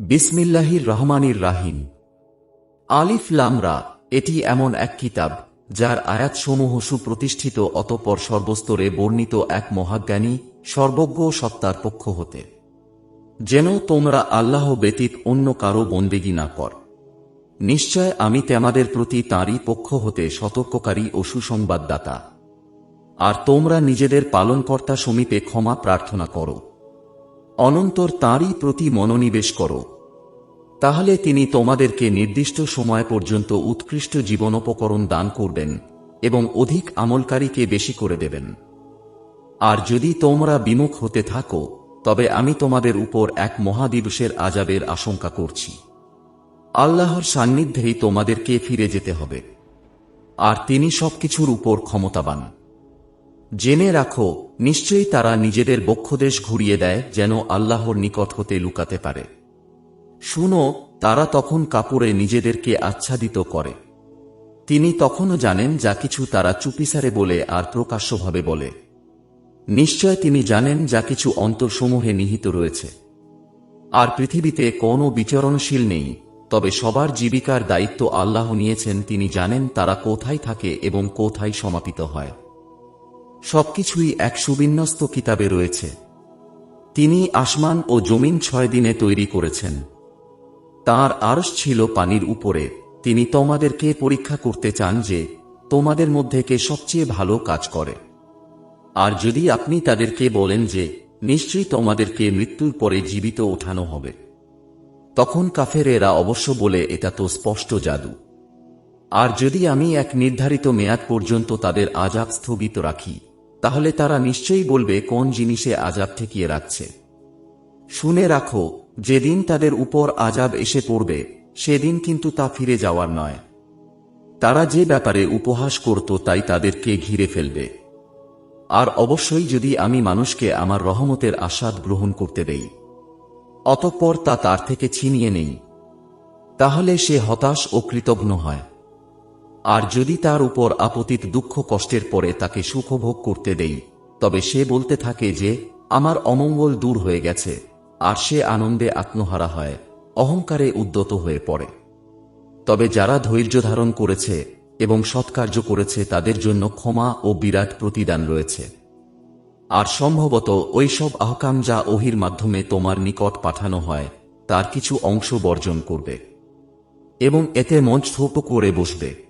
বিসমিল্লাহির রহমানির রাহিম। আলিফ লামরা এটি এমন এক কিতাব, যার আয়াতসমূহ সুপ্রতিষ্ঠিত অতপর সর্বস্তরে বর্ণিত এক মহাজ্ঞানী, সর্বজ্ঞ সত্তার পক্ষ হতে। যেন তোমরা আল্লাহ ব্যতীত অন্য কারও বন্দেগী না কর। নিশ্চয় আমি তেমাদের প্রতি তাঁরই পক্ষ হতে সতর্ককারী ও সুসংবাদদাতা। আর তোমরা নিজেদের পালনকর্তা সমীপে ক্ষমা প্রার্থনা করো। অনন্তর তাঁরই প্রতি মনোনিবেশ করো। তাহলে তিনি তোমাদেরকে নির্দিষ্ট সময় পর্যন্ত উৎকৃষ্ট জীবনোপকরণ দান করবেন এবং অধিক আমলকারীকে বেশি করে দেবেন। আর যদি তোমরা বিমুখ হতে থাকো, তবে আমি তোমাদের উপর এক মহাদিবসের আজাবের আশঙ্কা করছি। আল্লাহর সান্নিধ্যেই তোমাদেরকে ফিরে যেতে হবে। আর তিনি সবকিছুর উপর ক্ষমতাবান। জেনে রাখো, নিশ্চয়ই তারা নিজেদের বক্ষদেশ ঘুরিয়ে দেয় যেন আল্লাহর নিকট হতে লুকাতে পারে। শুনো, তারা তখন কাপড়ে নিজেদেরকে আচ্ছাদিত করে। তিনি তখনও জানেন যা কিছু তারা চুপিসারে বলে আর প্রকাশ্যভাবে বলে। নিশ্চয় তিনি জানেন যা কিছু অন্তরসমূহে নিহিত রয়েছে। আর পৃথিবীতে কোনো বিচরণশীল নেই, তবে সবার জীবিকার দায়িত্ব আল্লাহ নিয়েছেন, তিনি জানেন তারা কোথায় থাকে এবং কোথায় সমাপিত হয়। সবকিছুই এক সুবিন্যস্ত কিতাবে রয়েছে। তিনি আসমান ও জমিন ছয় দিনে তৈরি করেছেন। তার আরস ছিল পানির উপরে। তিনি তোমাদেরকে পরীক্ষা করতে চান যে, তোমাদের মধ্যে কে সবচেয়ে ভালো কাজ করে। আর যদি আপনি তাদেরকে বলেন যে, নিশ্চয়ই তোমাদেরকে মৃত্যুর পরে জীবিত ওঠানো হবে। তখন কাফের এরা অবশ্য বলে, এটা তো স্পষ্ট জাদু। আর যদি আমি এক নির্ধারিত মেয়াদ পর্যন্ত তাদের আজাব স্থগিত রাখি তাহলে তারা নিশ্চয়ই বলবে কোন জিনিসে আজাব ঠেকিয়ে রাখছে। শুনে রাখো, যেদিন তাদের উপর আজাব এসে পড়বে, সেদিন কিন্তু তা ফিরে যাওয়ার নয়। তারা যে ব্যাপারে উপহাস করত তাই তাদেরকে ঘিরে ফেলবে। আর অবশ্যই যদি আমি মানুষকে আমার রহমতের আস্বাদ গ্রহণ করতে দেই, অতঃপর তা তার থেকে ছিনিয়ে নেই, তাহলে সে হতাশ ও কৃতজ্ঞ হয়। আর যদি তার উপর আপতিত দুঃখ কষ্টের পরে তাকে সুখভোগ করতে দেই, তবে সে বলতে থাকে যে, আমার অমঙ্গল দূর হয়ে গেছে, আর সে আনন্দে আত্মহারা হয়, অহংকারে উদ্যত হয়ে পড়ে। তবে যারা ধৈর্য ধারণ করেছে এবং সৎকার্য করেছে তাদের জন্য ক্ষমা ও বিরাট প্রতিদান রয়েছে। আর সম্ভবত ওইসব আহকাম যা ওহির মাধ্যমে তোমার নিকট পাঠানো হয়, তার কিছু অংশ বর্জন করবে এবং এতে মঞ্চ ছোট করে বসবে।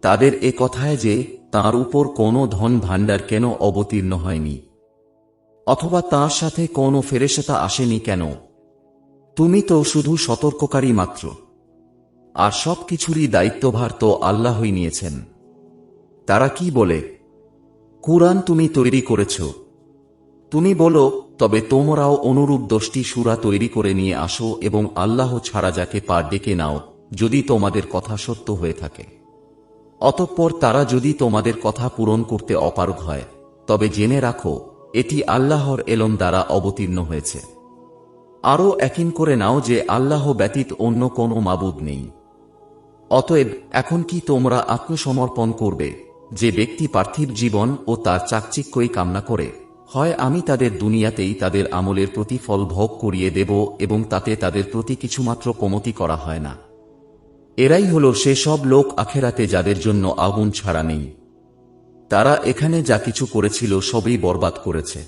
তাদের এ কথায় যে, তার উপর কোনো ধন ভাণ্ডার কেন অবতীর্ণ হয়নি? অথবা তার সাথে কোনো ফেরেশতা আসেনি কেন? তুমি তো শুধু সতর্ককারী মাত্র। আর সব কিছুরই দায়িত্বভার তো আল্লাহই নিয়েছেন। তারা কি বলে? কুরআন তুমি তৈরি করেছ। তুমি বলো, তবে তোমরাও অনুরূপ দশটি সুরা তৈরি করে নিয়ে আসো এবং আল্লাহ ছাড়া যাকে পার ডেকে নাও, যদি তোমাদের কথা সত্য হয়ে থাকে। অতঃপর তারা যদি তোমাদের কথা পূরণ করতে অপারগ হয়, তবে জেনে রাখো, এটি আল্লাহর এলম দ্বারা অবতীর্ণ হয়েছে। আরও একিন করে নাও যে আল্লাহ ব্যতীত অন্য কোনো মাবুদ নেই। অতএব এখন কি তোমরা আত্মসমর্পণ করবে, যে ব্যক্তি পার্থিব জীবন ও তার চাকচিক্যই কামনা করে? হয় আমি তাদের দুনিয়াতেই তাদের আমলের প্রতিফল ভোগ করিয়ে দেব এবং তাতে তাদের প্রতি কিছুমাত্র কমতি করা হয় না। এরাই হল সেসব লোক আখেরাতে যাদের জন্য আগুন ছাড়া নেই। তারা এখানে যা কিছু করেছিল সবই বরবাদ করেছে।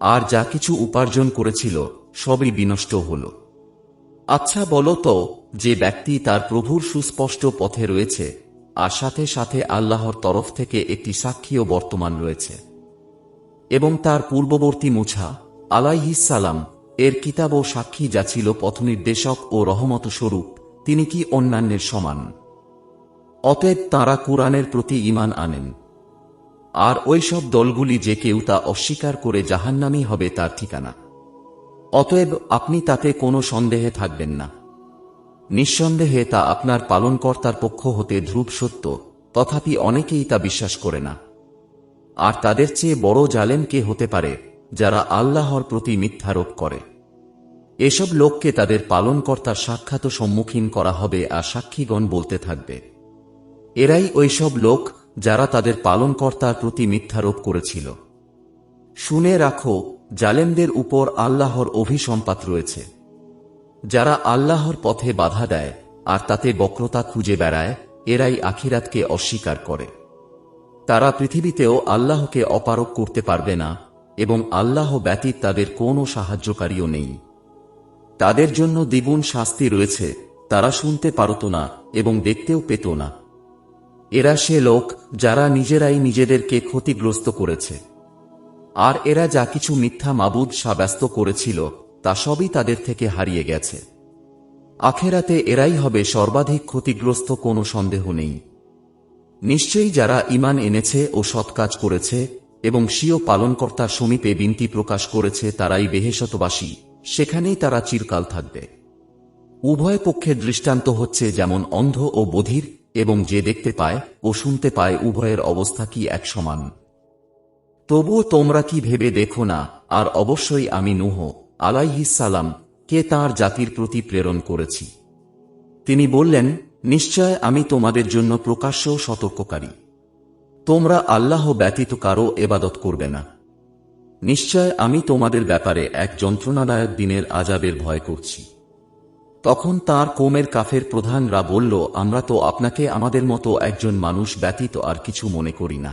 আর যা কিছু উপার্জন করেছিল সবই বিনষ্ট হল। আচ্ছা বলো তো, যে ব্যক্তি তার প্রভুর সুস্পষ্ট পথে রয়েছে, আর সাথে সাথে আল্লাহর তরফ থেকে একটি সাক্ষীও বর্তমান রয়েছে। এবং তার পূর্ববর্তী মুছা আলাইহিসালাম এর কিতাব ও সাক্ষী যা ছিল পথনির্দেশক ও রহমত স্বরূপ তিনি কি অন্যান্যের সমান? অতএব তাঁরা কুরআনের প্রতি ইমান আনেন। আর ওইসব দলগুলি যে কেউ তা অস্বীকার করে জাহান্নামি হবে তার ঠিকানা। অতএব আপনি তাতে কোনো সন্দেহে থাকবেন না। নিঃসন্দেহে তা আপনার পালনকর্তার পক্ষ হতে ধ্রুব সত্য, তথাপি অনেকেই তা বিশ্বাস করে না। আর তাদের চেয়ে বড় জালেম কে হতে পারে যারা আল্লাহর প্রতি মিথ্যারোপ করে। এসব লোককে তাদের পালনকর্তার সাক্ষাৎ সম্মুখীন করা হবে, আর সাক্ষীগণ বলতে থাকবে। এরাই ওইসব লোক যারা তাদের পালনকর্তার প্রতি মিথ্যারোপ করেছিল। শুনে রাখো, জালেমদের উপর আল্লাহর অভিসম্পাত রয়েছে। যারা আল্লাহর পথে বাধা দেয়, আর তাতে বক্রতা খুঁজে বেড়ায়, এরাই আখিরাতকে অস্বীকার করে। তারা পৃথিবীতেও আল্লাহকে অপারক করতে পারবে না, এবং আল্লাহ ব্যতীত তাদের কোনো সাহায্যকারীও নেই। তাদের জন্য দ্বিগুণ শাস্তি রয়েছে, তারা শুনতে পারত না এবং দেখতেও পেত না। এরা সে লোক যারা নিজেরাই নিজেদেরকে ক্ষতিগ্রস্ত করেছে। আর এরা যা কিছু মিথ্যা মাবুদ সাব্যস্ত করেছিল, তা সবই তাদের থেকে হারিয়ে গেছে। আখেরাতে এরাই হবে সর্বাধিক ক্ষতিগ্রস্ত, কোনো সন্দেহ নেই। নিশ্চয়ই যারা ইমান এনেছে ও সৎকাজ করেছে এবং স্বীয় পালনকর্তার সমীপে বিনতি প্রকাশ করেছে, তারাই বেহেশতবাসী। সেখানেই তারা চিরকাল থাকবে। উভয় পক্ষের দৃষ্টান্ত হচ্ছে যেমন অন্ধ ও বধির, এবং যে দেখতে পায় ও শুনতে পায় উভয়ের অবস্থা কি এক সমান। তবুও তোমরা কি ভেবে দেখো না, আর অবশ্যই আমি নুহ আলাইহিসালাম কে তার জাতির প্রতি প্রেরণ করেছি। তিনি বললেন, নিশ্চয় আমি তোমাদের জন্য প্রকাশ্য সতর্ককারী। তোমরা আল্লাহ ব্যতীত কারও এবাদত করবে না। নিশ্চয় আমি তোমাদের ব্যাপারে এক যন্ত্রণাদায়ক দিনের আজাবের ভয় করছি। তখন তার কোমের কাফের প্রধানরা বলল, আমরা তো আপনাকে আমাদের মতো একজন মানুষ ব্যতীত আর কিছু মনে করি না।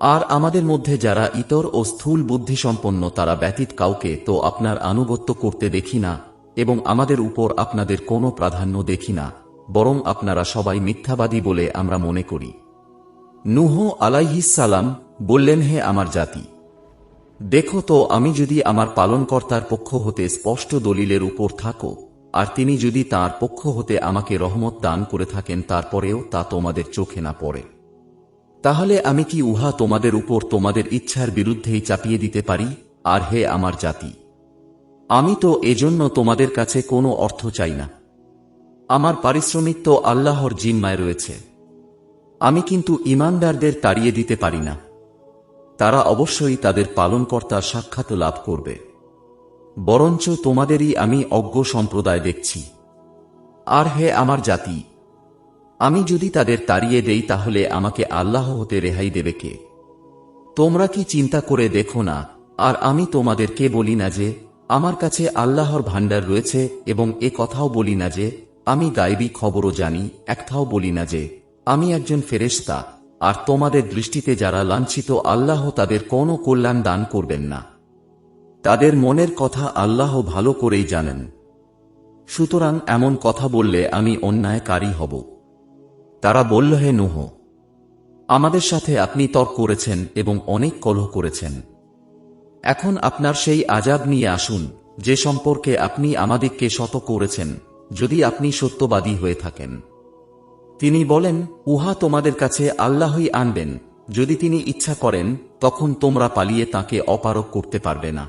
আর আমাদের মধ্যে যারা ইতর ও স্থূল বুদ্ধিসম্পন্ন, তারা ব্যতীত কাউকে তো আপনার আনুগত্য করতে দেখি না এবং আমাদের উপর আপনাদের কোনো প্রাধান্য দেখি না, বরং আপনারা সবাই মিথ্যাবাদী বলে আমরা মনে করি। নুহ আলাইহিসালাম বললেন, হে আমার জাতি দেখো তো, আমি যদি আমার পালনকর্তার পক্ষ হতে স্পষ্ট দলিলের উপর থাকো, আর তিনি যদি তার পক্ষ হতে আমাকে রহমত দান করে থাকেন, তারপরেও তা তোমাদের চোখে না পড়ে। তাহলে আমি কি উহা তোমাদের উপর তোমাদের ইচ্ছার বিরুদ্ধেই চাপিয়ে দিতে পারি? আর হে আমার জাতি, আমি তো এজন্য তোমাদের কাছে কোনো অর্থ চাই না। আমার পারিশ্রমিক তো আল্লাহর জিম্মায় রয়েছে। আমি কিন্তু ইমানদারদের তাড়িয়ে দিতে পারি না। তারা অবশ্যই তাদের পালনকর্তা সাক্ষাৎ লাভ করবে। বরঞ্চ তোমাদেরই আমি অজ্ঞ সম্প্রদায় দেখছি। আর হে আমার জাতি, আমি যদি তাদের তাড়িয়ে দেই তাহলে আমাকে আল্লাহ হতে রেহাই দেবে কে? তোমরা কি চিন্তা করে দেখো না, আর আমি তোমাদেরকে বলি না যে, আমার কাছে আল্লাহর ভাণ্ডার রয়েছে এবং এ কথাও বলি না যে, আমি গাইবী খবরও জানি, একথাও বলি না যে, আমি একজন ফেরেশতা আর তোমাদের দৃষ্টিতে যারা লাঞ্ছিত আল্লাহ তাদের কোনো কল্যাণ দান করবেন না। তাদের মনের কথা আল্লাহ ভালো করেই জানেন। সুতরাং এমন কথা বললে আমি অন্যায়কারী হব। তারা বলল, হে নুহ, আমাদের সাথে আপনি তর্ক করেছেন এবং অনেক কলহ করেছেন। এখন আপনার সেই আজাব নিয়ে আসুন, যে সম্পর্কে আপনি আমাদিগকে শত করেছেন, যদি আপনি সত্যবাদী হয়ে থাকেন। তিনি বলেন, উহা তোমাদের কাছে আল্লাহই আনবেন। যদি তিনি ইচ্ছা করেন, তখন তোমরা পালিয়ে তাকে অপারক করতে পারবে না।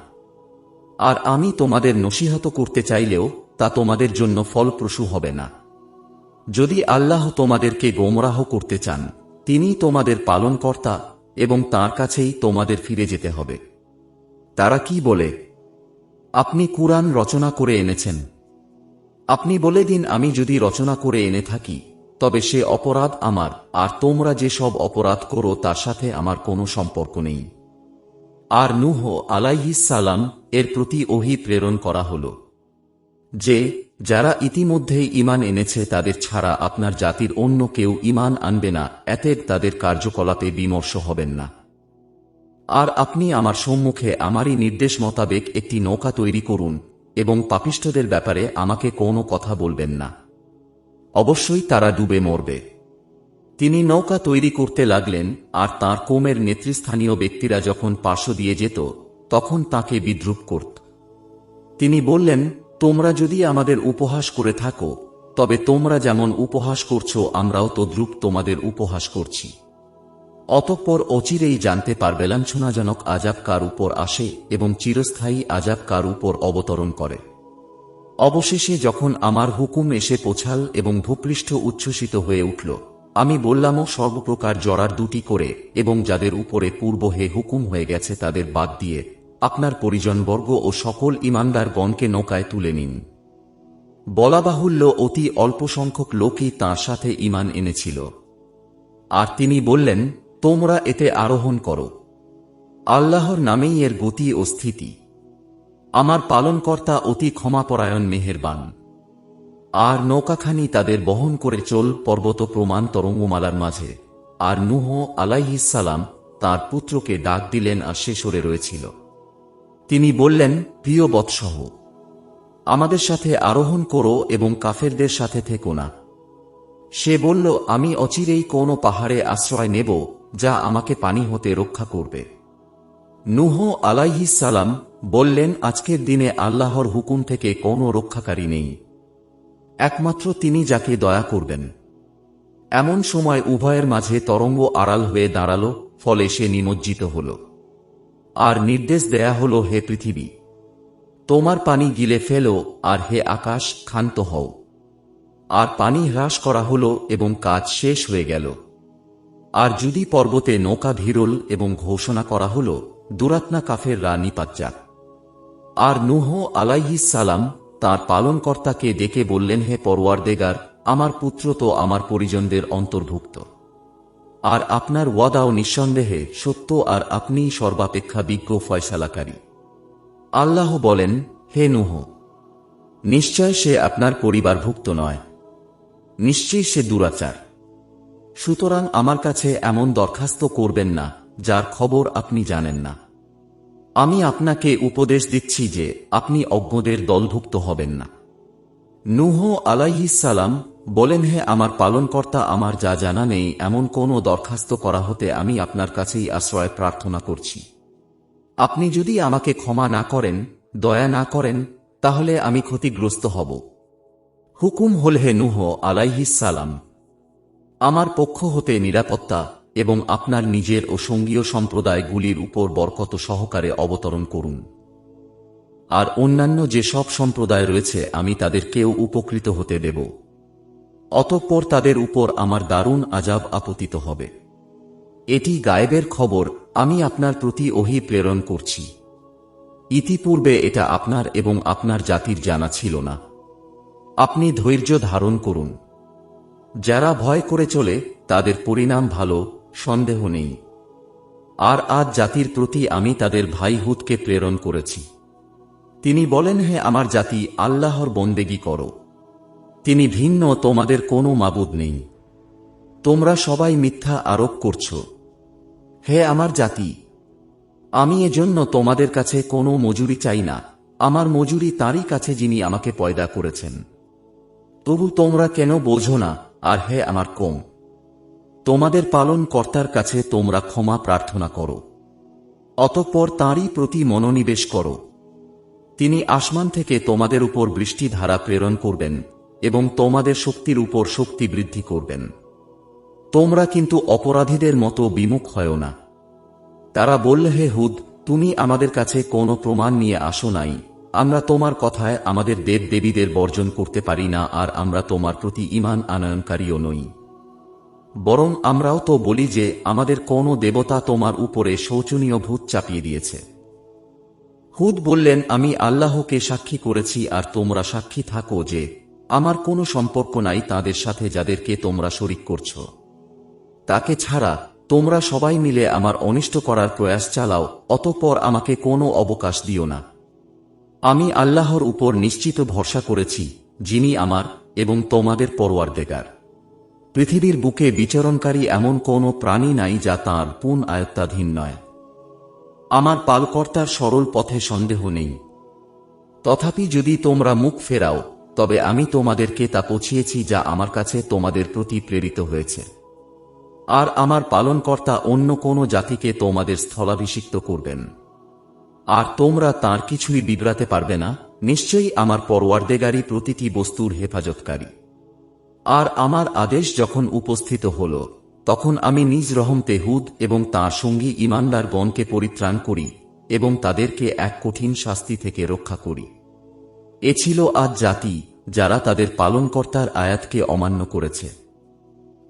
আর আমি তোমাদের নসিহত করতে চাইলেও, তা তোমাদের জন্য ফলপ্রসূ হবে না। যদি আল্লাহ তোমাদেরকে গোমরাহ করতে চান, তিনি তোমাদের পালনকর্তা এবং তার কাছেই তোমাদের ফিরে যেতে হবে। তারা কি বলে? আপনি কুরআন রচনা করে এনেছেন। আপনি বলে দিন, আমি যদি রচনা করে এনে থাকি। তবে সে অপরাধ আমার, আর তোমরা যে সব অপরাধ করো তার সাথে আমার কোনো সম্পর্ক নেই। আর নুহ সালাম এর প্রতি ওহি প্রেরণ করা হল। যে, যারা ইতিমধ্যেই ইমান এনেছে তাদের ছাড়া আপনার জাতির অন্য কেউ ইমান আনবে না এতে তাদের কার্যকলাপে বিমর্ষ হবেন না। আর আপনি আমার সম্মুখে আমারই নির্দেশ মোতাবেক একটি নৌকা তৈরি করুন, এবং পাপিষ্ঠদের ব্যাপারে আমাকে কোনো কথা বলবেন না। অবশ্যই তারা ডুবে মরবে। তিনি নৌকা তৈরি করতে লাগলেন, আর তার কোমের নেতৃস্থানীয় ব্যক্তিরা যখন পার্শ্ব দিয়ে যেত, তখন তাকে বিদ্রুপ করত। তিনি বললেন, তোমরা যদি আমাদের উপহাস করে থাকো, তবে তোমরা যেমন উপহাস করছ, আমরাও তদ্রুপ তোমাদের উপহাস করছি। অতঃপর অচিরেই জানতে পারবে, লাঞ্ছনাজনক আজাব কার উপর আসে এবং চিরস্থায়ী আজাব কার উপর অবতরণ করে। অবশেষে যখন আমার হুকুম এসে পৌঁছাল এবং ভূপৃষ্ঠ উচ্ছ্বসিত হয়ে উঠল, আমি বললামও সর্বপ্রকার জরার দুটি করে এবং যাদের উপরে পূর্ব হে হুকুম হয়ে গেছে তাদের বাদ দিয়ে আপনার পরিজনবর্গ ও সকল ইমানদারগণকে নৌকায় তুলে নিন। বলা বাহুল্য অতি অল্প সংখ্যক লোকই তাঁর সাথে ইমান এনেছিল। আর তিনি বললেন, তোমরা এতে আরোহণ করো। আল্লাহর নামেই এর গতি ও স্থিতি। আমার পালনকর্তা অতি ক্ষমাপরায়ণ মেহেরবান। আর নৌকাখানি তাদের বহন করে চল পর্বত প্রমাণ তরঙ্গমালার মাঝে। আর নুহ আলাইহিসালাম তার পুত্রকে ডাক দিলেন আর সে সরে রয়েছিল। তিনি বললেন, প্রিয় বৎসহ, আমাদের সাথে আরোহণ করো এবং কাফেরদের সাথে থেকো না। সে বলল, আমি অচিরেই কোনো পাহাড়ে আশ্রয় নেব যা আমাকে পানি হতে রক্ষা করবে। নুহ আলাইহিসালাম বললেন, আজকের দিনে আল্লাহর হুকুম থেকে কোনো রক্ষাকারী নেই। একমাত্র তিনি যাকে দয়া করবেন। এমন সময় উভয়ের মাঝে তরঙ্গ আড়াল হয়ে দাঁড়াল, ফলে সে নিমজ্জিত হল। আর নির্দেশ দেয়া হল, হে পৃথিবী, তোমার পানি গিলে ফেলো, আর হে আকাশ, ক্ষান্ত হও। আর পানি হ্রাস করা হল এবং কাজ শেষ হয়ে গেল। আর যদি পর্বতে নৌকা ভিরল এবং ঘোষণা করা হল দুরাত্না কাফের রা নিপাত যাক আর নুহ আলাইহিস সালাম তাঁর পালনকর্তাকে ডেকে বললেন, হে পরওয়ারদেগার, আমার পুত্র তো আমার পরিজনদের অন্তর্ভুক্ত। আর আপনার ওয়াদাও নিঃসন্দেহে সত্য আর আপনিই সর্বাপেক্ষা বিজ্ঞ ফয়সালাকারী। আল্লাহ বলেন, হে নুহ, নিশ্চয় সে আপনার পরিবারভুক্ত নয়। নিশ্চয়ই সে দুরাচার। সুতরাং আমার কাছে এমন দরখাস্ত করবেন না, যার খবর আপনি জানেন না। আমি আপনাকে উপদেশ দিচ্ছি যে আপনি অজ্ঞদের দলভুক্ত হবেন না। নুহ আলাইহিসালাম বলেন, হে আমার পালনকর্তা, আমার যা জানা নেই, এমন কোনো দরখাস্ত করা হতে আমি আপনার কাছেই আশ্রয় প্রার্থনা করছি। আপনি যদি আমাকে ক্ষমা না করেন, দয়া না করেন, তাহলে আমি ক্ষতিগ্রস্ত হব। হুকুম হল, হে নুহ আলাইহিসালাম আমার পক্ষ হতে নিরাপত্তা এবং আপনার নিজের ও সঙ্গীয় সম্প্রদায়গুলির উপর বরকত সহকারে অবতরণ করুন। আর অন্যান্য যে সব সম্প্রদায় রয়েছে, আমি তাদেরকেও উপকৃত হতে দেব। অতঃপর তাদের উপর আমার দারুণ আজাব আপতিত হবে। এটি গায়েবের খবর, আমি আপনার প্রতি ওহি প্রেরণ করছি। ইতিপূর্বে এটা আপনার এবং আপনার জাতির জানা ছিল না। আপনি ধৈর্য ধারণ করুন। যারা ভয় করে চলে, তাদের পরিণাম ভালো সন্দেহ নেই। আর আজ জাতির প্রতি আমি তাদের ভাই হুদকে প্রেরণ করেছি। তিনি বলেন, হে আমার জাতি, আল্লাহর বন্দেগি করো। তিনি ভিন্ন, তোমাদের কোনো মাবুদ নেই। তোমরা সবাই মিথ্যা আরোপ করছ। হে আমার জাতি, আমি এজন্য তোমাদের কাছে কোনো মজুরি চাই না। আমার মজুরি তারই কাছে যিনি আমাকে পয়দা করেছেন। তবু তোমরা কেন বোঝো না? আর হে আমার কম তোমাদের পালন কর্তার কাছে তোমরা ক্ষমা প্রার্থনা করো। অতঃপর তাঁরই প্রতি মনোনিবেশ করো। তিনি আসমান থেকে তোমাদের উপর বৃষ্টি ধারা প্রেরণ করবেন এবং তোমাদের শক্তির উপর শক্তি বৃদ্ধি করবেন। তোমরা কিন্তু অপরাধীদের মতো বিমুখ হয় না। তারা বললে, হে হুদ, তুমি আমাদের কাছে কোনো প্রমাণ নিয়ে আসো নাই। আমরা তোমার কথায় আমাদের দেব দেবীদের বর্জন করতে পারি না আর আমরা তোমার প্রতি ইমান আনয়নকারীও নই। বরং আমরাও তো বলি যে আমাদের কোনো দেবতা তোমার উপরে শোচনীয় ভূত চাপিয়ে দিয়েছে। হুদ বললেন, আমি আল্লাহকে সাক্ষী করেছি আর তোমরা সাক্ষী থাকো যে আমার কোনো সম্পর্ক নাই তাদের সাথে যাদেরকে তোমরা শরিক করছ। তাকে ছাড়া তোমরা সবাই মিলে আমার অনিষ্ট করার প্রয়াস চালাও, অতঃপর আমাকে কোনো অবকাশ দিও না। আমি আল্লাহর উপর নিশ্চিত ভরসা করেছি, যিনি আমার এবং তোমাদের পরওয়ারদেগার পৃথিবীর বুকে বিচরণকারী এমন কোনো প্রাণী নাই যা তাঁর পুন আয়ত্তাধীন নয়। আমার পালকর্তার সরল পথে সন্দেহ নেই। তথাপি যদি তোমরা মুখ ফেরাও, তবে আমি তোমাদেরকে তা পৌঁছিয়েছি যা আমার কাছে তোমাদের প্রতি প্রেরিত হয়েছে। আর আমার পালনকর্তা অন্য কোনো জাতিকে তোমাদের স্থলাভিষিক্ত করবেন। আর তোমরা তার কিছুই বিগড়াতে পারবে না, নিশ্চয়ই আমার পরওয়ারদেগারী প্রতিটি বস্তুর হেফাজতকারী। আর আমার আদেশ যখন উপস্থিত হল, তখন আমি নিজ রহমতে হুদ এবং তাঁর সঙ্গী ইমানদার বনকে পরিত্রাণ করি এবং তাদেরকে এক কঠিন শাস্তি থেকে রক্ষা করি। এ ছিল আজ জাতি যারা তাদের পালনকর্তার আয়াতকে অমান্য করেছে।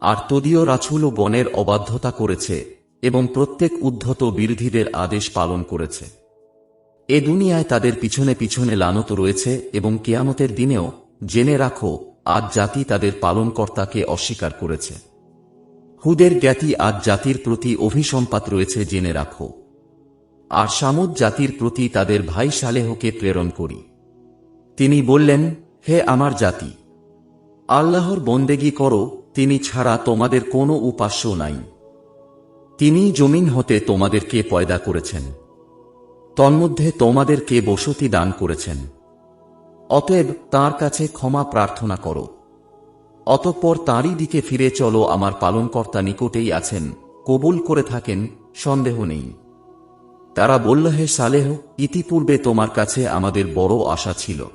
আর তদীয় রাছুল বনের অবাধ্যতা করেছে এবং প্রত্যেক উদ্ধত বিরোধীদের আদেশ পালন করেছে। এ দুনিয়ায় তাদের পিছনে পিছনে লানত রয়েছে এবং কেয়ামতের দিনেও জেনে রাখো আজ জাতি তাদের পালনকর্তাকে অস্বীকার করেছে। হুদের জ্ঞাতি আজ জাতির প্রতি অভিসম্পাত রয়েছে জেনে রাখো। আর সামুদ জাতির প্রতি তাদের ভাই সালেহকে প্রেরণ করি। তিনি বললেন, হে আমার জাতি, আল্লাহর বন্দেগী করো, তিনি ছাড়া তোমাদের কোনো উপাস্য নাই। তিনি জমিন হতে তোমাদেরকে পয়দা করেছেন। তন্মধ্যে তোমাদেরকে বসতি দান করেছেন। অতএব তার কাছে ক্ষমা প্রার্থনা করো। অতঃপর তাঁরই দিকে ফিরে চলো, আমার পালনকর্তা নিকটেই আছেন, কবুল করে থাকেন, সন্দেহ নেই। তারা বলল, হে সালেহ, ইতিপূর্বে তোমার কাছে আমাদের বড় আশা ছিল।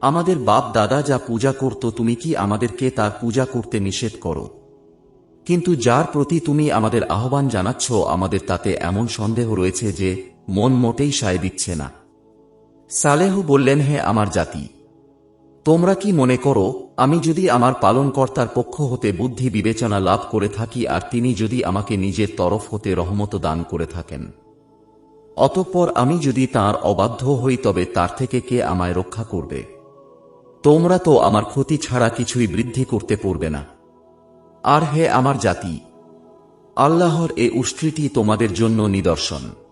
আমাদের বাপ দাদা যা পূজা করত, তুমি কি আমাদেরকে তার পূজা করতে নিষেধ করো? কিন্তু যার প্রতি তুমি আমাদের আহ্বান জানাচ্ছ, আমাদের তাতে এমন সন্দেহ রয়েছে যে, মন মোটেই সায় দিচ্ছে না। সালেহ বললেন, হে আমার জাতি, তোমরা কি মনে করো, আমি যদি আমার পালনকর্তার পক্ষ হতে বুদ্ধি বিবেচনা লাভ করে থাকি আর তিনি যদি আমাকে নিজের তরফ হতে রহমত দান করে থাকেন? অতঃপর আমি যদি তার অবাধ্য হই, তবে তার থেকে কে আমায় রক্ষা করবে? তোমরা তো আমার ক্ষতি ছাড়া কিছুই বৃদ্ধি করতে পারবে না। আর হে আমার জাতি, আল্লাহর এ উষ্ট্রিটি তোমাদের জন্য নিদর্শন।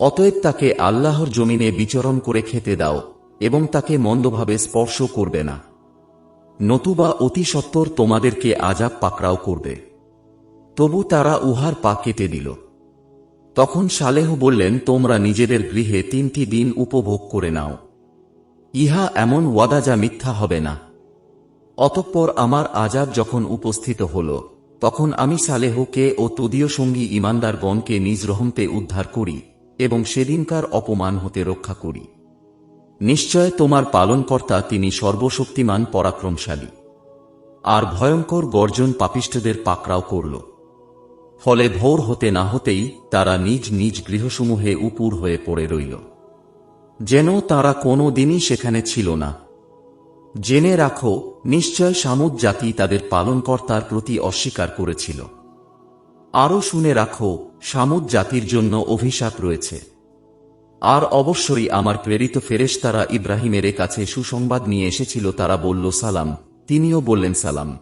অতএব তাকে আল্লাহর জমিনে বিচরণ করে খেতে দাও, এবং তাকে মন্দভাবে স্পর্শ করবে না। নতুবা অতি সত্বর তোমাদেরকে আজাব পাকড়াও করবে। তবু তারা উহার পা কেটে দিল। তখন সালেহ বললেন, তোমরা নিজেদের গৃহে তিনটি দিন উপভোগ করে নাও। ইহা এমন ওয়াদা যা মিথ্যা হবে না। অতঃপর আমার আজাব যখন উপস্থিত হল, তখন আমি সালেহকে ও তদীয় সঙ্গী ইমানদারগণকে নিজ রহমতে উদ্ধার করি। এবং সেদিনকার অপমান হতে রক্ষা করি। নিশ্চয় তোমার পালনকর্তা তিনি সর্বশক্তিমান, পরাক্রমশালী। আর ভয়ঙ্কর গর্জন পাপিষ্ঠদের পাকড়াও করল। ফলে ভোর হতে না হতেই তারা নিজ নিজ গৃহসমূহে উপুর হয়ে পড়ে রইল। যেন তারা কোনো দিনই সেখানে ছিল না। জেনে রাখো, নিশ্চয় সামুদ জাতি তাদের পালনকর্তার প্রতি অস্বীকার করেছিল। আরও শুনে রাখো, সামুদ জাতির জন্য অভিশাপ রয়েছে। আর অবশ্যই আমার প্রেরিত ফেরেশতারা ইব্রাহিমের কাছে সুসংবাদ নিয়ে এসেছিল, তারা বলল, সালাম। তিনিও বললেন, সালাম।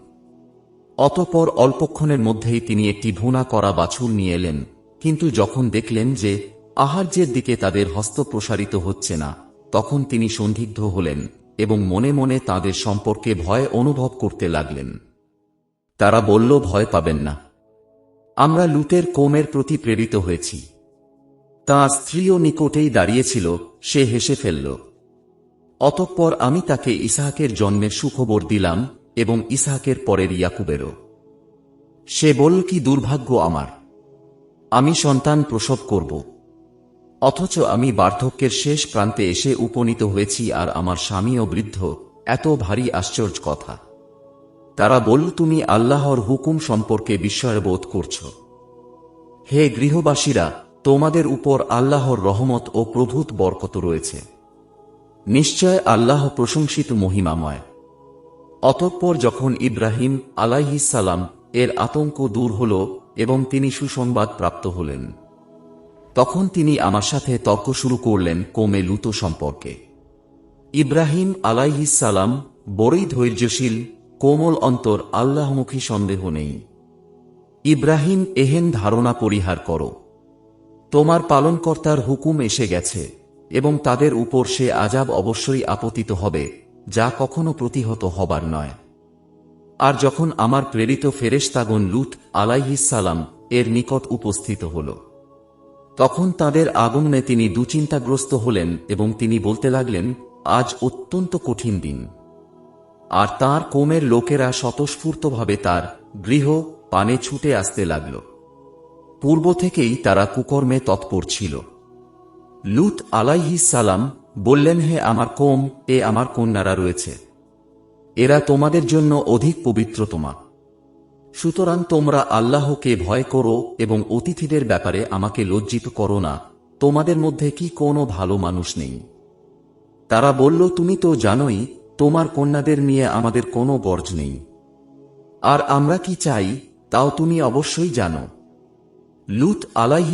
অতপর অল্পক্ষণের মধ্যেই তিনি একটি ভুনা করা বাছুর নিয়ে এলেন। কিন্তু যখন দেখলেন যে আহার্যের দিকে তাদের হস্ত প্রসারিত হচ্ছে না, তখন তিনি সন্দিগ্ধ হলেন এবং মনে মনে তাদের সম্পর্কে ভয় অনুভব করতে লাগলেন। তারা বলল, ভয় পাবেন না। আমরা লুতের কোমের প্রতি প্রেরিত হয়েছি। তাঁর স্ত্রীও নিকটেই দাঁড়িয়েছিল, সে হেসে ফেলল, অতঃপর আমি তাকে ইসাহাকের জন্মের সুখবর দিলাম এবং ইসাহাকের পরের ইয়াকুবেরও। সে বলল, কি দুর্ভাগ্য আমার। আমি সন্তান প্রসব করব। অথচ আমি বার্ধক্যের শেষ প্রান্তে এসে উপনীত হয়েছি আর আমার স্বামীও বৃদ্ধ এত ভারী আশ্চর্য কথা। তারা বলল, তুমি আল্লাহর হুকুম সম্পর্কে বিস্ময়বোধ করছ। হে গৃহবাসীরা, তোমাদের উপর আল্লাহর রহমত ও প্রভূত বরকত রয়েছে। নিশ্চয় আল্লাহ প্রশংসিত মহিমাময়। অতঃপর যখন ইব্রাহিম আলাইহিসালাম এর আতঙ্ক দূর হল এবং তিনি সুসংবাদ প্রাপ্ত হলেন, তখন তিনি আমার সাথে তর্ক শুরু করলেন কোমে লুত সম্পর্কে। ইব্রাহিম আলাইহিসালাম বড়ই ধৈর্যশীল কোমল অন্তর আল্লাহমুখী সন্দেহ নেই। ইব্রাহিম এহেন ধারণা পরিহার করো। তোমার পালনকর্তার হুকুম এসে গেছে, এবং তাদের উপর সে আজাব অবশ্যই আপতিত হবে, যা কখনো প্রতিহত হবার নয়। আর যখন আমার প্রেরিত ফেরেশতাগণ লুত আলাইহিসালাম এর নিকট উপস্থিত হল, তখন তাদের আগমনে তিনি দুচিন্তাগ্রস্ত হলেন এবং তিনি বলতে লাগলেন, আজ অত্যন্ত কঠিন দিন। আর তার কোমের লোকেরা স্বতঃস্ফূর্তভাবে তার গৃহ পানে ছুটে আসতে লাগল। পূর্ব থেকেই তারা কুকর্মে তৎপর ছিল। লুত সালাম বললেন, হে আমার কোম, এ আমার কন্যারা রয়েছে। এরা তোমাদের জন্য অধিক পবিত্র তোমা সুতরাং তোমরা আল্লাহকে ভয় করো এবং অতিথিদের ব্যাপারে আমাকে লজ্জিত করো না। তোমাদের মধ্যে কি কোনো ভালো মানুষ নেই? তারা বলল, তুমি তো জানোই তোমার কন্যাদের নিয়ে আমাদের কোনো গর্জ নেই। আর আমরা কি চাই, তাও তুমি অবশ্যই জানো। লুত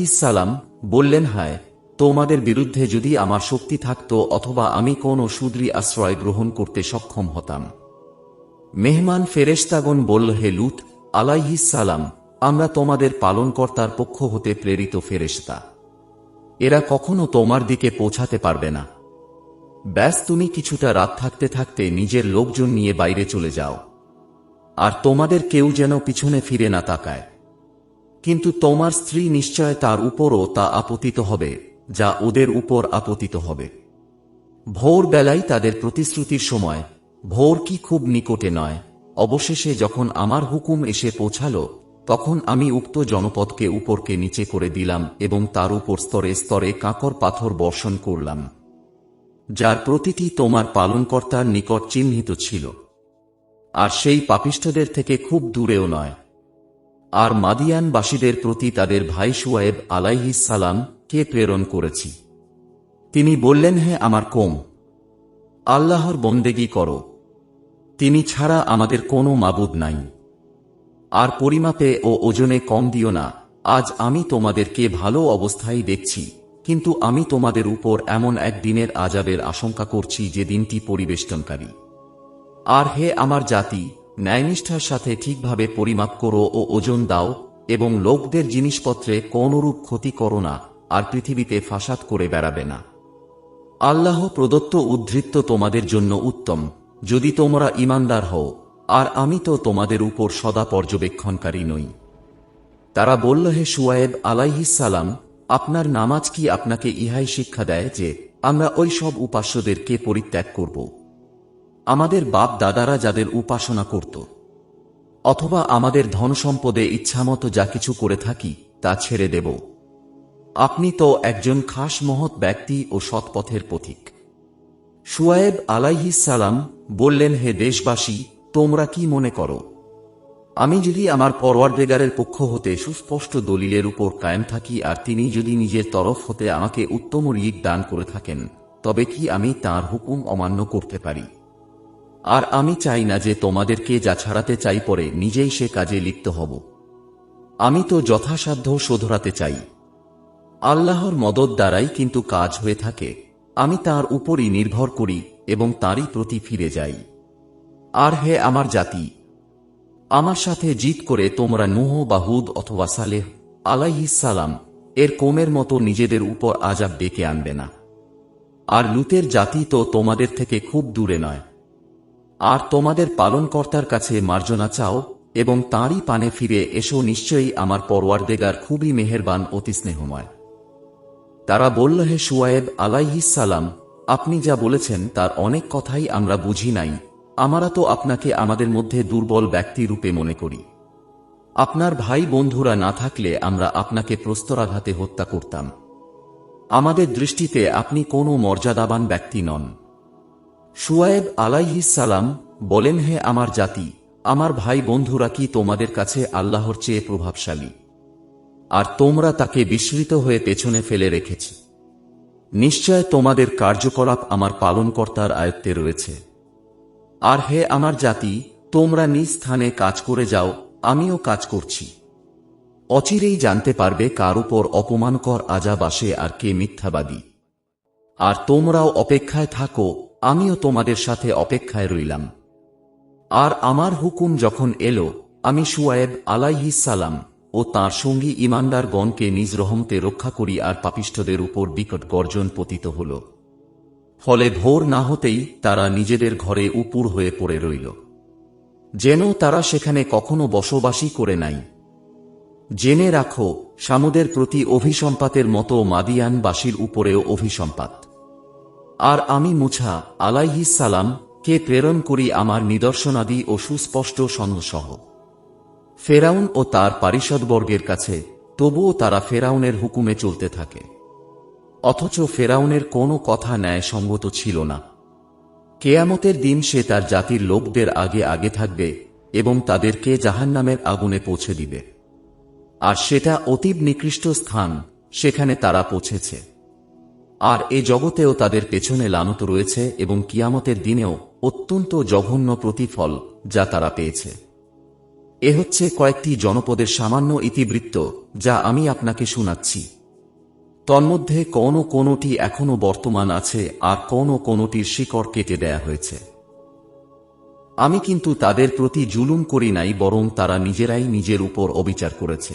সালাম বললেন, হায়, তোমাদের বিরুদ্ধে যদি আমার শক্তি থাকত অথবা আমি কোনো সুদ্রী আশ্রয় গ্রহণ করতে সক্ষম হতাম। মেহমান ফেরেশতাগণ বলল, হে লুত সালাম, আমরা তোমাদের পালনকর্তার পক্ষ হতে প্রেরিত ফেরেশতা। এরা কখনো তোমার দিকে পৌঁছাতে পারবে না। ব্যাস তুমি কিছুটা রাত থাকতে থাকতে নিজের লোকজন নিয়ে বাইরে চলে যাও। আর তোমাদের কেউ যেন পিছনে ফিরে না তাকায়। কিন্তু তোমার স্ত্রী নিশ্চয় তার উপরও তা আপতিত হবে, যা ওদের উপর আপতিত হবে। ভোর বেলায় তাদের প্রতিশ্রুতির সময়, ভোর কি খুব নিকটে নয়, অবশেষে যখন আমার হুকুম এসে পৌঁছালো, তখন আমি উক্ত জনপদকে উপরকে নিচে করে দিলাম এবং তার উপর স্তরে স্তরে কাঁকর পাথর বর্ষণ করলাম। যার প্রতিটি তোমার পালনকর্তার নিকট চিহ্নিত ছিল। আর সেই পাপিষ্ঠদের থেকে খুব দূরেও নয়। আর মাদিয়ানবাসীদের প্রতি তাদের ভাই সুয়েব আলাইহিস সালাম কে প্রেরণ করেছি। তিনি বললেন, হে আমার কোম, আল্লাহর বন্দেগী করো। তিনি ছাড়া আমাদের কোনো মাবুদ নাই। আর পরিমাপে ও ওজনে কম দিও না। আজ আমি তোমাদেরকে ভালো অবস্থায় দেখছি। কিন্তু আমি তোমাদের উপর এমন এক দিনের আজাবের আশঙ্কা করছি যে দিনটি পরিবেষ্টনকারী। আর হে আমার জাতি, ন্যায়নিষ্ঠার সাথে ঠিকভাবে পরিমাপ করো ও ওজন দাও, এবং লোকদের জিনিসপত্রে কোনরূপ ক্ষতি করো না, আর পৃথিবীতে ফাসাদ করে বেড়াবে না। আল্লাহ প্রদত্ত উদ্ধৃত্ত তোমাদের জন্য উত্তম, যদি তোমরা ইমানদার হও, আর আমি তো তোমাদের উপর সদা পর্যবেক্ষণকারী নই। তারা বলল, হে সুয়েব আলাইহিসালাম আপনার নামাজ কি আপনাকে ইহাই শিক্ষা দেয় যে আমরা ওই সব উপাস্যদেরকে পরিত্যাগ করব। আমাদের বাপ দাদারা যাদের উপাসনা করত। অথবা আমাদের ধন সম্পদে ইচ্ছামতো যা কিছু করে থাকি তা ছেড়ে দেব। আপনি তো একজন খাস মহৎ ব্যক্তি ও সৎপথের পথিক। সুয়েব আলাইহিস সালাম বললেন, হে দেশবাসী, তোমরা কি মনে করো? আমি যদি আমার পরওয়ারদেগারের পক্ষ হতে সুস্পষ্ট দলিলের উপর কায়েম থাকি আর তিনি যদি নিজের তরফ হতে আমাকে উত্তম রিক দান করে থাকেন, তবে কি আমি তার হুকুম অমান্য করতে পারি? আর আমি চাই না যে তোমাদেরকে যা ছাড়াতে চাই পরে নিজেই সে কাজে লিপ্ত হব। আমি তো যথাসাধ্য শোধরাতে চাই। আল্লাহর মদত দ্বারাই কিন্তু কাজ হয়ে থাকে। আমি তার উপরই নির্ভর করি এবং তারই প্রতি ফিরে যাই। আর হে আমার জাতি আমার সাথে জিত করে তোমরা নুহ, বাহুদ অথবা সালেহ আলাইহিসালাম এর কোমের মতো নিজেদের উপর আজাব ডেকে আনবে না। আর লুতের জাতি তো তোমাদের থেকে খুব দূরে নয়। আর তোমাদের পালনকর্তার কাছে মার্জনা চাও এবং তাঁরই পানে ফিরে এসো নিশ্চয়ই আমার পরওয়ারদেগার খুবই মেহেরবান অতি স্নেহময়। তারা বলল, হে সুয়েব আলাইহিসালাম আপনি যা বলেছেন তার অনেক কথাই আমরা বুঝি নাই আমরা তো আপনাকে আমাদের মধ্যে দুর্বল ব্যক্তি রূপে মনে করি। আপনার ভাই বন্ধুরা না থাকলে আমরা আপনাকে প্রস্তরাঘাতে হত্যা করতাম। আমাদের দৃষ্টিতে আপনি কোনো মর্যাদাবান ব্যক্তি নন। সুয়েব আলাইহিসালাম বলেন, হে আমার জাতি, আমার ভাই বন্ধুরা কি তোমাদের কাছে আল্লাহর চেয়ে প্রভাবশালী? আর তোমরা তাকে বিস্মৃত হয়ে পেছনে ফেলে রেখেছ। নিশ্চয় তোমাদের কার্যকলাপ আমার পালনকর্তার আয়ত্তে রয়েছে। আর হে আমার জাতি, তোমরা নিজ স্থানে কাজ করে যাও, আমিও কাজ করছি। অচিরেই জানতে পারবে কার উপর অপমানকর আজাব আসে আর কে মিথ্যাবাদী। আর তোমরাও অপেক্ষায় থাকো, আমিও তোমাদের সাথে অপেক্ষায় রইলাম। আর আমার হুকুম যখন এলো, আমি সুয়েব আলাইহিসালাম ও তার সঙ্গী ইমানদারগণকে নিজ রহমতে রক্ষা করি আর পাপিষ্ঠদের উপর বিকট গর্জন পতিত হল। ফলে ভোর না হতেই তারা নিজেদের ঘরে উপুর হয়ে পড়ে রইল। যেন তারা সেখানে কখনো বসবাসই করে নাই। জেনে রাখো, সামুদের প্রতি অভিসম্পাতের মতো মাদিয়ানবাসীর উপরেও অভিসম্পাত। আর আমি মুছা আলাইহিস সালাম, কে প্রেরণ করি আমার নিদর্শনাদি ও সুস্পষ্ট সহ ফেরাউন ও তার পারিষদবর্গের কাছে, তবুও তারা ফেরাউনের হুকুমে চলতে থাকে। অথচ ফেরাউনের কোনো কথা ন্যায় সঙ্গত ছিল না। কেয়ামতের দিন সে তার জাতির লোকদের আগে আগে থাকবে এবং তাদেরকে জাহান্নামের আগুনে পৌঁছে দিবে। আর সেটা অতীব নিকৃষ্ট স্থান সেখানে তারা পৌঁছেছে। আর এ জগতেও তাদের পেছনে লানত রয়েছে এবং কিয়ামতের দিনেও অত্যন্ত জঘন্য প্রতিফল যা তারা পেয়েছে। এ হচ্ছে কয়েকটি জনপদের সামান্য ইতিবৃত্ত যা আমি আপনাকে শোনাচ্ছি। তন্মধ্যে কোনো কোনোটি এখনও বর্তমান আছে আর কোনো কোনোটির শিকড় কেটে দেয়া হয়েছে। আমি কিন্তু তাদের প্রতি জুলুম করি নাই, বরং তারা নিজেরাই নিজের উপর অবিচার করেছে।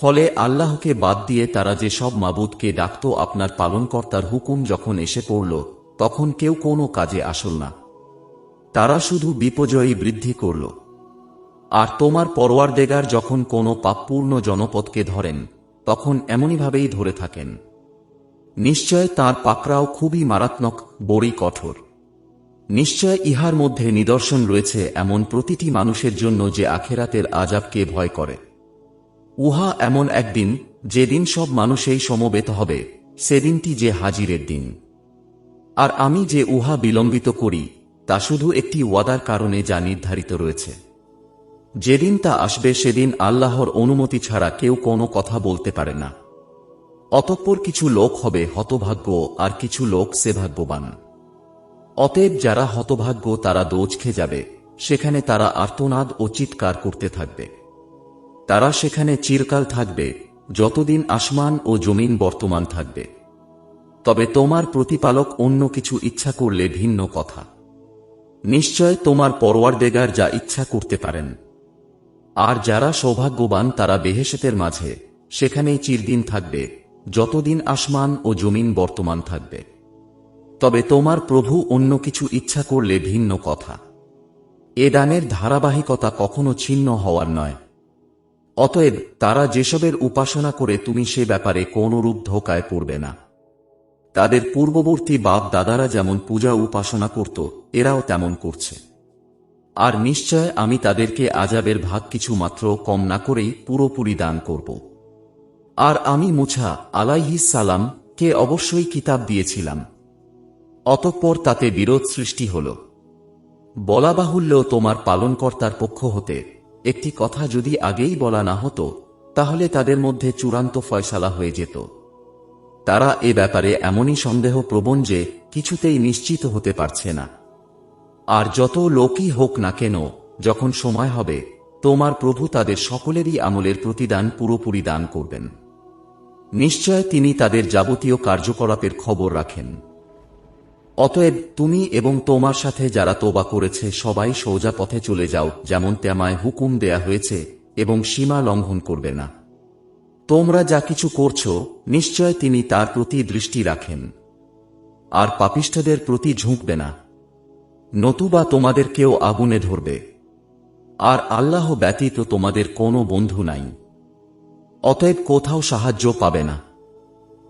ফলে আল্লাহকে বাদ দিয়ে তারা যে সব মাবুদকে ডাকত আপনার পালনকর্তার হুকুম যখন এসে পড়ল, তখন কেউ কোনো কাজে আসল না। তারা শুধু বিপর্যয়ী বৃদ্ধি করল। আর তোমার পরওয়ারদেগার যখন কোনো পাপপূর্ণ জনপদকে ধরেন তখন এমনইভাবেই ধরে থাকেন। নিশ্চয় তার পাকড়াও খুবই মারাত্মক, বড়ই কঠোর। নিশ্চয় ইহার মধ্যে নিদর্শন রয়েছে এমন প্রতিটি মানুষের জন্য যে আখেরাতের আজাবকে ভয় করে। উহা এমন একদিন, যেদিন সব মানুষেই সমবেত হবে, সেদিনটি যে হাজিরের দিন। আর আমি যে উহা বিলম্বিত করি, তা শুধু একটি ওয়াদার কারণে যা নির্ধারিত রয়েছে। যেদিন তা আসবে, সেদিন আল্লাহর অনুমতি ছাড়া কেউ কোনো কথা বলতে পারে না। অতঃপর কিছু লোক হবে হতভাগ্য, আর কিছু লোক সে ভাগ্যবান অতএব যারা হতভাগ্য, তারা দোজখে যাবে। সেখানে তারা আর্তনাদ ও চিৎকার করতে থাকবে। তারা সেখানে চিরকাল থাকবে, যতদিন আসমান ও জমিন বর্তমান থাকবে। তবে তোমার প্রতিপালক অন্য কিছু ইচ্ছা করলে ভিন্ন কথা। নিশ্চয় তোমার পরওয়ারদেগার যা ইচ্ছা করতে পারেন। আর যারা সৌভাগ্যবান তারা বেহেশতের মাঝে, সেখানেই চিরদিন থাকবে, যতদিন আসমান ও জমিন বর্তমান থাকবে। তবে তোমার প্রভু অন্য কিছু ইচ্ছা করলে ভিন্ন কথা। এ দানের ধারাবাহিকতা কখনো ছিন্ন হওয়ার নয়। অতএব তারা যেসবের উপাসনা করে তুমি সে ব্যাপারে কোনরূপ ধোকায় পড়বে না। তাদের পূর্ববর্তী বাপ দাদারা যেমন পূজা উপাসনা করত, এরাও তেমন করছে। আর নিশ্চয় আমি তাদেরকে আজাবের ভাগ কিছু মাত্র কম না করেই পুরোপুরি দান করব। আর আমি মুছা আলাইহিস সালাম কে অবশ্যই কিতাব দিয়েছিলাম। অতঃপর তাতে বিরোধ সৃষ্টি হল। বলা বাহুল্য তোমার পালনকর্তার পক্ষ হতে একটি কথা যদি আগেই বলা না হতো, তাহলে তাদের মধ্যে চূড়ান্ত ফয়সালা হয়ে যেত। তারা এ ব্যাপারে এমনই সন্দেহ প্রবণ যে কিছুতেই নিশ্চিত হতে পারছে না। আর যত লোকই হোক না কেন, যখন সময় হবে, তোমার প্রভু তাদের সকলেরই আমলের প্রতিদান পুরোপুরি দান করবেন। নিশ্চয় তিনি তাদের যাবতীয় কার্যকলাপের খবর রাখেন। অতএব তুমি এবং তোমার সাথে যারা তোবা করেছে, সবাই সোজা পথে চলে যাও, যেমন তেমায় হুকুম দেয়া হয়েছে, এবং সীমা লঙ্ঘন করবে না। তোমরা যা কিছু করছ, নিশ্চয় তিনি তার প্রতি দৃষ্টি রাখেন। আর পাপিষ্ঠদের প্রতি ঝুঁকবে না। নতুবা তোমাদের কেউ আগুনে ধরবে। আর আল্লাহ ব্যতীত তোমাদের কোনো বন্ধু নাই। অতএব কোথাও সাহায্য পাবে না।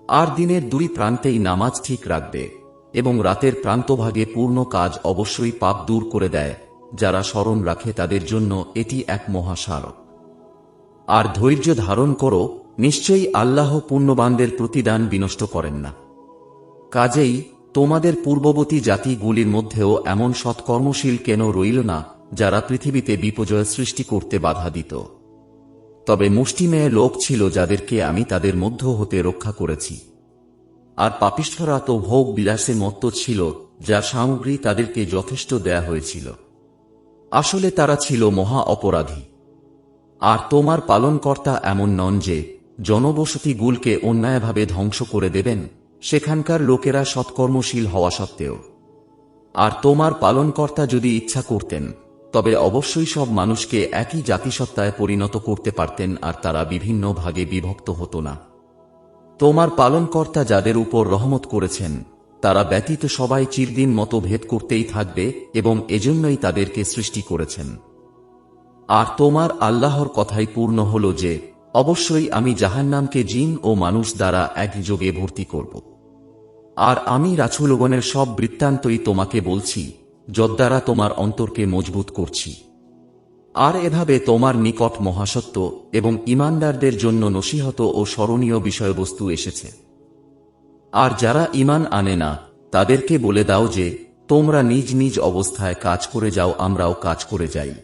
আর দিনের দুই প্রান্তেই নামাজ ঠিক রাখবে এবং রাতের প্রান্তভাগে পূর্ণ কাজ অবশ্যই পাপ দূর করে দেয়, যারা স্মরণ রাখে তাদের জন্য এটি এক মহাসারক আর ধৈর্য ধারণ করো, নিশ্চয়ই আল্লাহ পুণ্যবানদের প্রতিদান বিনষ্ট করেন না। কাজেই তোমাদের পূর্ববর্তী জাতিগুলির মধ্যেও এমন সৎকর্মশীল কেন রইল না, যারা পৃথিবীতে বিপর্যয় সৃষ্টি করতে বাধা দিত? তবে মুষ্টিমেয় লোক ছিল যাদেরকে আমি তাদের মধ্য হতে রক্ষা করেছি। আর পাপিষ্ঠরা তো ভোগ বিলাসে মত্ত ছিল যা সামগ্রী তাদেরকে যথেষ্ট দেয়া হয়েছিল। আসলে তারা ছিল মহা অপরাধী। আর তোমার পালনকর্তা এমন নন যে, জনবসতিগুলকে অন্যায়ভাবে ধ্বংস করে দেবেন? সেখানকার লোকেরা সৎকর্মশীল হওয়া সত্ত্বেও। আর তোমার পালনকর্তা যদি ইচ্ছা করতেন, তবে অবশ্যই সব মানুষকে একই জাতিসত্তায় পরিণত করতে পারতেন আর তারা বিভিন্ন ভাগে বিভক্ত হতো না। তোমার পালনকর্তা যাদের উপর রহমত করেছেন, তারা ব্যতীত সবাই চিরদিন মতো ভেদ করতেই থাকবে এবং এজন্যই তাদেরকে সৃষ্টি করেছেন। আর তোমার আল্লাহর কথাই পূর্ণ হল যে, অবশ্যই আমি জাহান্নামকে জিন ও মানুষ দ্বারা একযোগে ভর্তি করব। আর আমি রাছুলগণের সব বৃত্তান্তই তোমাকে বলছি, যদ্বারা তোমার অন্তরকে মজবুত করছি। আর এভাবে তোমার নিকট মহাসত্য এবং ইমানদারদের জন্য নসিহত ও স্মরণীয় বিষয়বস্তু এসেছে। আর যারা ইমান আনে না, তাদেরকে বলে দাও যে, তোমরা নিজ নিজ অবস্থায় কাজ করে যাও, আমরাও কাজ করে যাই।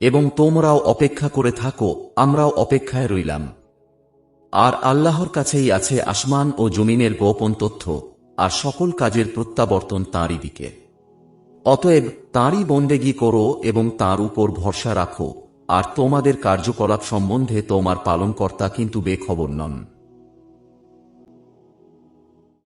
এবং তোমরাও অপেক্ষা করে থাকো, আমরাও অপেক্ষায় রইলাম। আর আল্লাহর কাছেই আছে আসমান ও জমিনের গোপন তথ্য, আর সকল কাজের প্রত্যাবর্তন তাঁরই দিকে। অতএব তাঁরই বন্দেগি করো এবং তার উপর ভরসা রাখো, আর তোমাদের কার্যকলাপ সম্বন্ধে তোমার পালনকর্তা কিন্তু বেখবর নন।